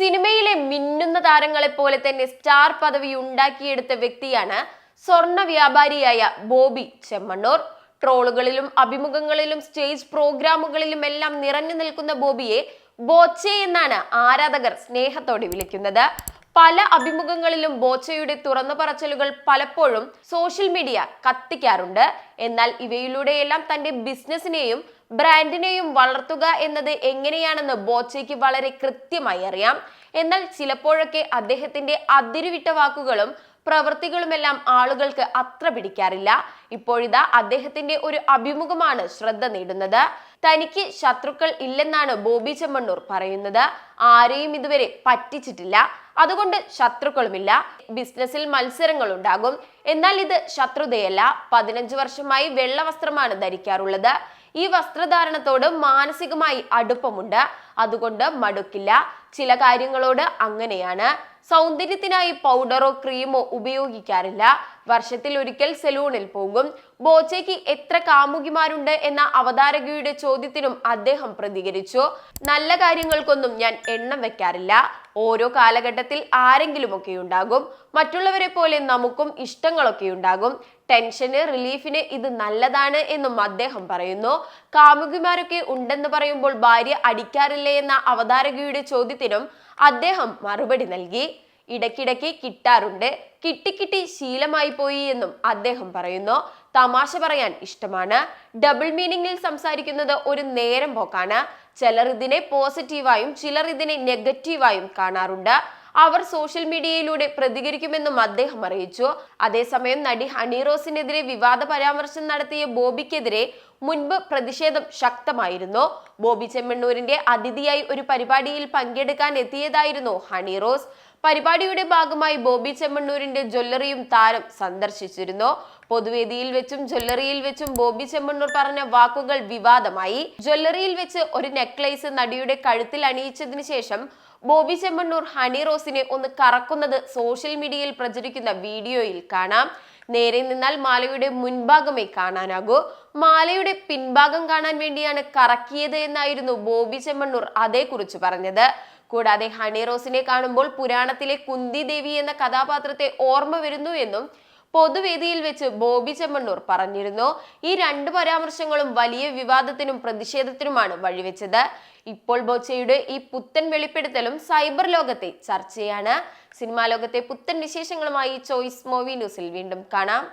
സിനിമയിലെ മിന്നുന്ന താരങ്ങളെ പോലെ തന്നെ സ്റ്റാർ പദവി ഉണ്ടാക്കിയെടുത്ത വ്യക്തിയാണ് സ്വർണ വ്യാപാരിയായ ബോബി ചെമ്മണ്ണൂർ. ട്രോളുകളിലും അഭിമുഖങ്ങളിലും സ്റ്റേജ് പ്രോഗ്രാമുകളിലും എല്ലാം നിറഞ്ഞു നിൽക്കുന്ന ബോബിയെ ബോച്ചെ എന്നാണ് ആരാധകർ സ്നേഹത്തോടെ വിളിക്കുന്നത്. പല അഭിമുഖങ്ങളിലും ബോച്ചയുടെ തുറന്നു പറച്ചിലുകൾ പലപ്പോഴും സോഷ്യൽ മീഡിയ കത്തിക്കാറുണ്ട്. എന്നാൽ ഇവയിലൂടെയെല്ലാം തന്റെ ബിസിനസിനെയും ബ്രാൻഡിനെയും വളർത്തുക എന്നത് എങ്ങനെയാണെന്ന് ബോച്ചയ്ക്ക് വളരെ കൃത്യമായി അറിയാം. എന്നാൽ ചിലപ്പോഴൊക്കെ അദ്ദേഹത്തിന്റെ അതിരുവിട്ട വാക്കുകളും പ്രവൃത്തികളുമെല്ലാം ആളുകൾക്ക് അത്ര പിടിക്കാറില്ല. ഇപ്പോഴിതാ അദ്ദേഹത്തിന്റെ ഒരു അഭിമുഖമാണ് ശ്രദ്ധ നേടുന്നത്. തനിക്ക് ശത്രുക്കൾ ഇല്ലെന്നാണ് ബോബി ചെമ്മണ്ണൂർ പറയുന്നത്. ആരെയും ഇതുവരെ പറ്റിച്ചിട്ടില്ല. അതുകൊണ്ട് ശത്രുക്കളുമില്ല. ബിസിനസ്സിൽ മത്സരങ്ങൾ ഉണ്ടാകും എന്നാൽ ഇത് ശത്രുതയല്ല. പതിനഞ്ച് വർഷമായി വെള്ള വസ്ത്രമാണ് ധരിക്കാറുള്ളത്. ഈ വസ്ത്രധാരണത്തോട് മാനസികമായി അടുപ്പമുണ്ട്. അതുകൊണ്ട് മടുക്കില്ല. ചില കാര്യങ്ങളോട് അങ്ങനെയാണ്. സൗന്ദര്യത്തിനായി പൗഡറോ ക്രീമോ ഉപയോഗിക്കാറില്ല. വർഷത്തിൽ ഒരിക്കൽ സെലൂണിൽ പോകും. ബോച്ചയ്ക്ക് എത്ര കാമുകിമാരുണ്ട് എന്ന അവതാരകയുടെ ചോദ്യത്തിനും അദ്ദേഹം പ്രതികരിച്ചു. നല്ല കാര്യങ്ങൾക്കൊന്നും ഞാൻ എണ്ണം വെക്കാറില്ല. ഓരോ കാലഘട്ടത്തിൽ ആരെങ്കിലുമൊക്കെ ഉണ്ടാകും. മറ്റുള്ളവരെ പോലെ നമുക്കും ഇഷ്ടങ്ങളൊക്കെ ഉണ്ടാകും. ടെൻഷന് റിലീഫിന് ഇത് നല്ലതാണ് എന്നും അദ്ദേഹം പറയുന്നു. കാമുകിമാരൊക്കെ ഉണ്ടെന്ന് പറയുമ്പോൾ ഭാര്യ അടിക്കാറില്ലേ എന്ന അവതാരകയുടെ ചോദ്യത്തിനും അദ്ദേഹം മറുപടി നൽകി. ഇടയ്ക്കിടയ്ക്ക് കിട്ടാറുണ്ട്. കിട്ടി കിട്ടി ശീലമായി പോയി എന്നും അദ്ദേഹം പറയുന്നു. തമാശ പറയാൻ ഇഷ്ടമാണ്. ഡബിൾ മീനിങ്ങിൽ സംസാരിക്കുന്നത് ഒരു നേരം പോക്കാണ്. ചിലർ ഇതിനെ പോസിറ്റീവായും ചിലർ ഇതിനെ നെഗറ്റീവായും കാണാറുണ്ട്. അവർ സോഷ്യൽ മീഡിയയിലൂടെ പ്രതികരിക്കുമെന്നും അദ്ദേഹം അറിയിച്ചു. അതേസമയം നടി ഹണി റോസിനെതിരെ വിവാദ പരാമർശം നടത്തിയ ബോബിക്കെതിരെ മുൻപ് പ്രതിഷേധം ശക്തമായിരുന്നു. ബോബി ചെമ്മണ്ണൂരിന്റെ അതിഥിയായി ഒരു പരിപാടിയിൽ പങ്കെടുക്കാൻ എത്തിയതായിരുന്നു ഹണി റോസ്. പരിപാടിയുടെ ഭാഗമായി ബോബി ചെമ്മണ്ണൂരിന്റെ ജ്വല്ലറിയും താരം സന്ദർശിച്ചിരുന്നു. പൊതുവേദിയിൽ വെച്ചും ജ്വല്ലറിയിൽ വെച്ചും ബോബി ചെമ്മണ്ണൂർ പറഞ്ഞ വാക്കുകൾ വിവാദമായി. ജ്വല്ലറിയിൽ വെച്ച് ഒരു നെക്ലേസ് നടിയുടെ കഴുത്തിൽ അണിയിച്ചതിനു ശേഷം ബോബി ചെമ്മണ്ണൂർ ഹണി റോസിനെ ഒന്ന് കറക്കുന്നത് സോഷ്യൽ മീഡിയയിൽ പ്രചരിക്കുന്ന വീഡിയോയിൽ കാണാം. നേരെ നിന്നാൽ മാലയുടെ മുൻഭാഗമേ കാണാനാകൂ. മാലയുടെ പിൻഭാഗം കാണാൻ വേണ്ടിയാണ് കറക്കിയത് എന്നായിരുന്നു ബോബി ചെമ്മണ്ണൂർ അതേക്കുറിച്ച് പറഞ്ഞത്. കൂടാതെ ഹണി റോസിനെ കാണുമ്പോൾ പുരാണത്തിലെ കുന്തി ദേവി എന്ന കഥാപാത്രത്തെ ഓർമ്മ വരുന്നു എന്നും പൊതുവേദിയിൽ വെച്ച് ബോബി ചെമ്മണ്ണൂർ പറഞ്ഞിരുന്നു. ഈ രണ്ട് പരാമർശങ്ങളും വലിയ വിവാദത്തിനും പ്രതിഷേധത്തിനുമാണ് വഴിവെച്ചത്. ഇപ്പോൾ ബോച്ചയുടെ ഈ പുത്തൻ വെളിപ്പെടുത്തലും സൈബർ ലോകത്തെ ചർച്ചയാണ്. സിനിമാ ലോകത്തെ പുത്തൻ വിശേഷങ്ങളുമായി ചോയ്സ് മൂവി ന്യൂസിൽ വീണ്ടും കാണാം.